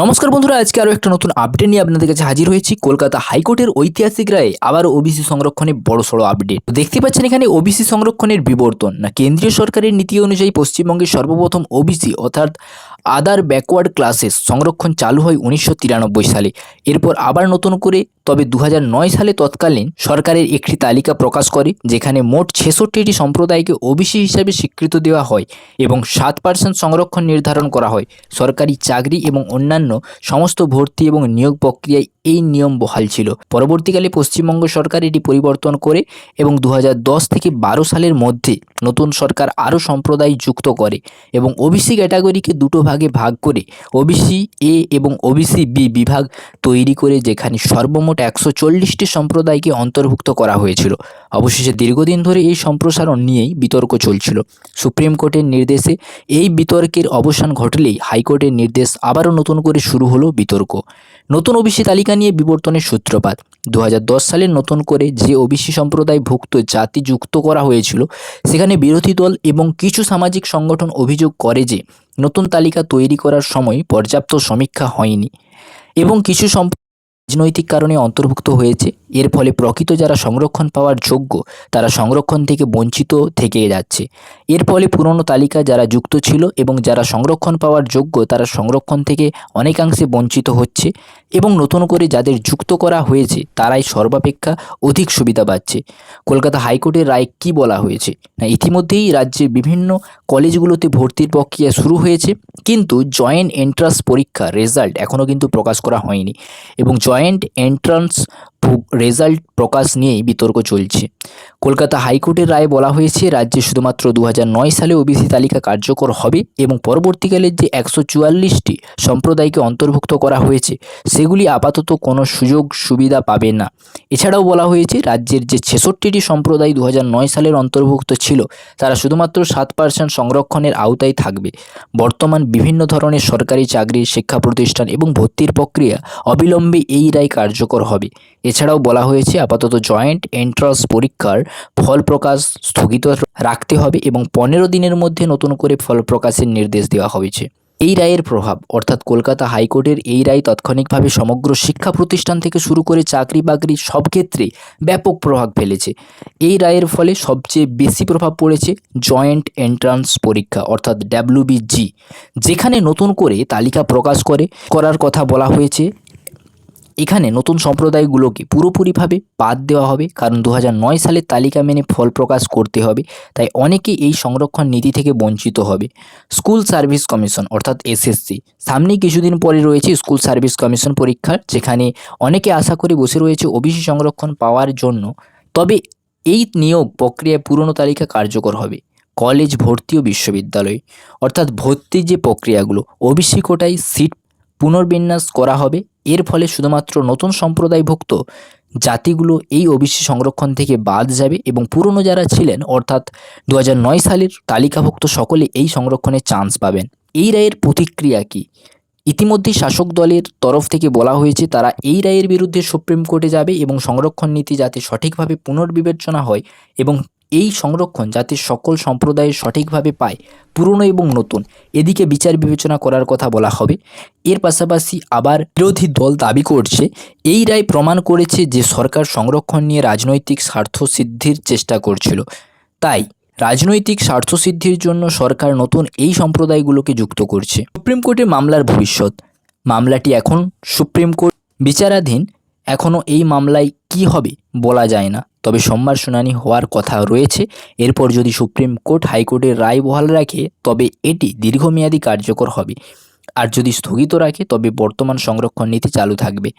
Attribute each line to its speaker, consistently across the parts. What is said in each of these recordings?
Speaker 1: নমস্কার বন্ধুরা, আজকে আরও একটা নতুন আপডেট নিয়ে আপনাদের কাছে হাজির হয়েছি। কলকাতা হাইকোর্টের ঐতিহাসিক রায়ে আবার ওবিসি সংরক্ষণে বড় সড়ো আপডেট দেখতে পাচ্ছেন এখানে ওবিসি সংরক্ষণের বিবর্তন। না, কেন্দ্রীয় সরকারের নীতি অনুযায়ী পশ্চিমবঙ্গের সর্বপ্রথম ওবিসি অর্থাৎ আদার ব্যাকওয়ার্ড ক্লাসেস সংরক্ষণ চালু হয় উনিশশো তিরানব্বই সালে। এরপর আবার নতুন করে, তবে দু সালে তৎকালীন সরকারের একটি তালিকা প্রকাশ করে, যেখানে মোট ছেষট্টিটি সম্প্রদায়কে ওবিসি হিসাবে স্বীকৃত দেওয়া হয় এবং সাত পার্সেন্ট সংরক্ষণ নির্ধারণ করা হয়। সরকারি চাকরি এবং অন্যান্য সমস্ত ভর্তি এবং নিয়োগ প্রক্রিয়ায় এই নিয়ম বহাল ছিল। পরবর্তীকালে পশ্চিমবঙ্গ সরকার এটি পরিবর্তন করে এবং দু হাজার দশ থেকে বারো সালের মধ্যে নতুন সরকার আরও সম্প্রদায় যুক্ত করে এবং ওবিসি ক্যাটাগরিকে দুটো ভাগে ভাগ করে ওবিসি এ এবং ওবিসি বি বিভাগ তৈরি করে যেখানে সর্বমোট একশো চল্লিশটি সম্প্রদায়কে অন্তর্ভুক্ত করা হয়েছিল। অবশেষে দীর্ঘদিন ধরে এই সম্প্রসারণ নিয়েই বিতর্ক চলছিল। সুপ্রিম কোর্টের নির্দেশে এই বিতর্কের অবসান ঘটলেই হাইকোর্টের নির্দেশ আবারও নতুন করে শুরু হলো বিতর্ক। নতুন ওবিসি তালিকা নিয়ে বিবর্তনের সূত্রপাত। দু সালে নতুন করে যে ওবিসি সম্প্রদায় ভুক্ত জাতি যুক্ত করা হয়েছিল, সেখানে বিরোধী দল এবং কিছু সামাজিক সংগঠন অভিযোগ করে যে, নতুন তালিকা তৈরি করার সময় পর্যাপ্ত সমীক্ষা হয়নি। এবং কিছু সম্প রাজনৈতিক কারণে অন্তর্ভুক্ত হয়েছে। এর ফলে প্রকৃত যারা সংরক্ষণ পাওয়ার যোগ্য, তারা সংরক্ষণ থেকে বঞ্চিত থেকে যাচ্ছে। এর ফলে পুরনো তালিকা যারা যুক্ত ছিল এবং যারা সংরক্ষণ পাওয়ার যোগ্য, তারা সংরক্ষণ থেকে অনেকাংশে বঞ্চিত হচ্ছে এবং নতুন করে যাদের যুক্ত করা হয়েছে, তারাই সর্বাপেক্ষা অধিক সুবিধা পাচ্ছে। কলকাতা হাইকোর্টের রায় কী বলা হয়েছে? না, ইতিমধ্যেই রাজ্যের বিভিন্ন কলেজগুলোতে ভর্তির প্রক্রিয়া শুরু হয়েছে, কিন্তু জয়েন্ট এন্ট্রান্স পরীক্ষা রেজাল্ট এখনও কিন্তু প্রকাশ করা হয়নি এবং জয়েন্ট এন্ট্রান্স রেজাল্ট প্রকাশ নিয়েই বিতর্ক চলছে। কলকাতা হাইকোর্টের রায়ে বলা হয়েছে, রাজ্যে শুধুমাত্র দু সালে ওবিসি তালিকা কার্যকর হবে এবং পরবর্তীকালে যে একশো চুয়াল্লিশটি সম্প্রদায়কে অন্তর্ভুক্ত করা হয়েছে, সেগুলি আপাতত কোনো সুযোগ সুবিধা পাবে না। এছাড়াও বলা হয়েছে, রাজ্যের যে ছেষট্টিটি সম্প্রদায় দু সালের অন্তর্ভুক্ত ছিল, তারা শুধুমাত্র সাত পার্সেন্ট সংরক্ষণের আওতায় থাকবে। বর্তমান বিভিন্ন ধরনের সরকারি চাকরি শিক্ষা প্রতিষ্ঠান এবং ভর্তির প্রক্রিয়া অবিলম্বে এই রায় কার্যকর হবে। এছাড়াও বলা হয়েছে, আপাতত জয়েন্ট এন্ট্রান্স পরীক্ষার ফল প্রকাশ স্থগিত রাখতে হবে এবং পনেরো দিনের মধ্যে নতুন করে ফল প্রকাশের নির্দেশ দেওয়া হয়েছে। এই রায়ের প্রভাব, অর্থাৎ কলকাতা হাইকোর্টের এই রায় তাৎক্ষণিকভাবে সমগ্র শিক্ষা প্রতিষ্ঠান থেকে শুরু করে চাকরি বাকরি সব ক্ষেত্রে ব্যাপক প্রভাব ফেলেছে। এই রায়ের ফলে সবচেয়ে বেশি প্রভাব পড়েছে জয়েন্ট এন্ট্রান্স পরীক্ষা, অর্থাৎ ডাব্লিউবিজি, যেখানে নতুন করে তালিকা প্রকাশ করে, করার কথা বলা হয়েছে এখানে নতুন সম্প্রদায়গুলোকে পুরোপুরিভাবে বাদ দেওয়া হবে, কারণ দু সালের তালিকা মেনে ফল প্রকাশ করতে হবে, তাই অনেকে এই সংরক্ষণ নীতি থেকে বঞ্চিত হবে। স্কুল সার্ভিস কমিশন, অর্থাৎ এসএসসি সামনে কিছুদিন পরে রয়েছে স্কুল সার্ভিস কমিশন পরীক্ষা, যেখানে অনেকে আশা করে বসে রয়েছে ওবিসি সংরক্ষণ পাওয়ার জন্য। তবে এই নিয়োগ প্রক্রিয়ায় পুরনো তালিকা কার্যকর হবে। কলেজ ভর্তি ও বিশ্ববিদ্যালয়, অর্থাৎ ভর্তির যে প্রক্রিয়াগুলো, ওবিসি কোটায় সিট পুনর্বিন্যাস করা হবে। এর ফলে শুধুমাত্র নতুন সম্প্রদায়ভুক্ত জাতিগুলো এই ওবিসি সংরক্ষণ থেকে বাদ যাবে এবং পুরনো যারা ছিলেন, অর্থাৎ দু সালের তালিকাভুক্ত সকলে এই সংরক্ষণে চান্স পাবেন। এই রায়ের প্রতিক্রিয়া কী? ইতিমধ্যে শাসক দলের তরফ থেকে বলা হয়েছে, তারা এই রায়ের বিরুদ্ধে সুপ্রিম কোর্টে যাবে এবং সংরক্ষণ নীতি যাতে সঠিকভাবে পুনর্বিবেচনা হয় এবং এই সংরক্ষণ যাতে সকল সম্প্রদায় সঠিকভাবে পায়, পুরনো এবং নতুন, এদিকে বিচার বিবেচনা করার কথা বলা হবে। এর পাশাপাশি আবার বিরোধী দল দাবি করছে, এই রায় প্রমাণ করেছে যে সরকার সংরক্ষণ নিয়ে রাজনৈতিক স্বার্থ সিদ্ধির চেষ্টা করছিল। তাই রাজনৈতিক স্বার্থসিদ্ধির জন্য সরকার নতুন এই সম্প্রদায়গুলোকে যুক্ত করছে। সুপ্রিম কোর্টের মামলার ভবিষ্যৎ। মামলাটি এখন সুপ্রিম কোর্ট বিচারাধীন এখনও এই মামলায় কি হবে বলা যায় না। তবে সোমবার শুনানি হওয়ার কথা রয়েছে। এরপর যদি সুপ্রিম কোর্ট হাইকোর্টের রায় বহাল রাখে, তবে এটি দীর্ঘমেয়াদী কার্যকর হবে। আর যদি স্থগিত রাখে, তবে বর্তমান সংরক্ষণ নীতি চালু থাকবে।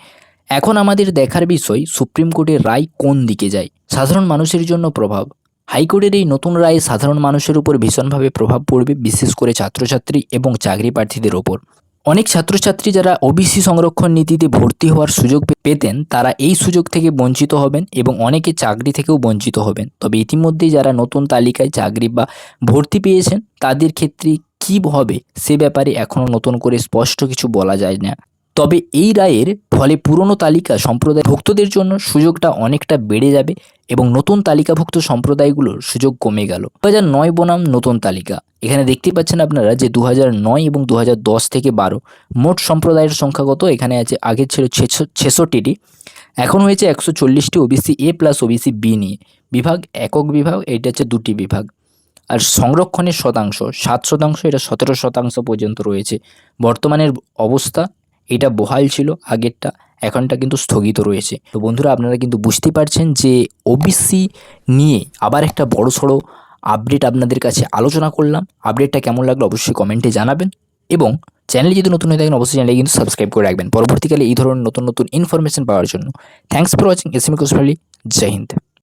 Speaker 1: এখন আমাদের দেখার বিষয়, সুপ্রিম কোর্টের রায় কোন দিকে যায়? সাধারণ মানুষের জন্য প্রভাব। হাইকোর্টের এই নতুন রায়ে সাধারণ মানুষের উপর ভীষণভাবে প্রভাব পড়বে, বিশেষ করে ছাত্রছাত্রী এবং চাকরি প্রার্থীদের ওপর অনেক ছাত্রছাত্রী যারা ওবিসি সংরক্ষণ নীতিতে ভর্তি হওয়ার সুযোগ পেতেন, তারা এই সুযোগ থেকে বঞ্চিত হবেন এবং অনেকে চাকরি থেকেও বঞ্চিত হবেন। তবে ইতিমধ্যে যারা নতুন তালিকায় চাকরি বা ভর্তি পেয়েছেন, তাদের ক্ষেত্রে কী হবে সে ব্যাপারে এখনও নতুন করে স্পষ্ট কিছু বলা যায় না। তবে এই রায়ের ফলে পুরনো তালিকা সম্প্রদায় ভুক্তদের জন্য সুযোগটা অনেকটা বেড়ে যাবে এবং নতুন তালিকাভুক্ত সম্প্রদায়গুলোর সুযোগ কমে গেল। দু নয় বনাম নতুন তালিকা। এখানে দেখতে পাচ্ছেন আপনারা যে দু নয় এবং দু হাজার দশ থেকে বারো মোট সম্প্রদায়ের সংখ্যাগত এখানে আছে, আগে ছিল ছেষট্টিটি। এখন হয়েছে একশো চল্লিশটি OBC A plus OBC B নিয়ে। বিভাগ, একক বিভাগ, এইটা হচ্ছে দুটি বিভাগ। আর সংরক্ষণের শতাংশ, সাত শতাংশ, এটা সতেরো শতাংশ পর্যন্ত রয়েছে। বর্তমানের অবস্থা এটা বহাল ছিল আগেরটা, এখনটা কিন্তু স্থগিত রয়েছে। তো বন্ধুরা, আপনারা কিন্তু বুঝতে পারছেন যে ওবিসি নিয়ে আবার একটা বড় সড়ো আপডেট আপনাদের কাছে আলোচনা করলাম। আপডেটটা কেমন লাগল অবশ্যই কমেন্টে জানাবেন এবং চ্যানেলে যদি নতুন হয়ে থাকেন, অবশ্যই চ্যানেলে কিন্তু সাবস্ক্রাইব করে রাখবেন। পরবর্তীকালে এই ধরনের নতুন নতুন ইনফরমেশন পাওয়ার জন্য। Thanks for watching S M কোসফালি জয় হিন্দ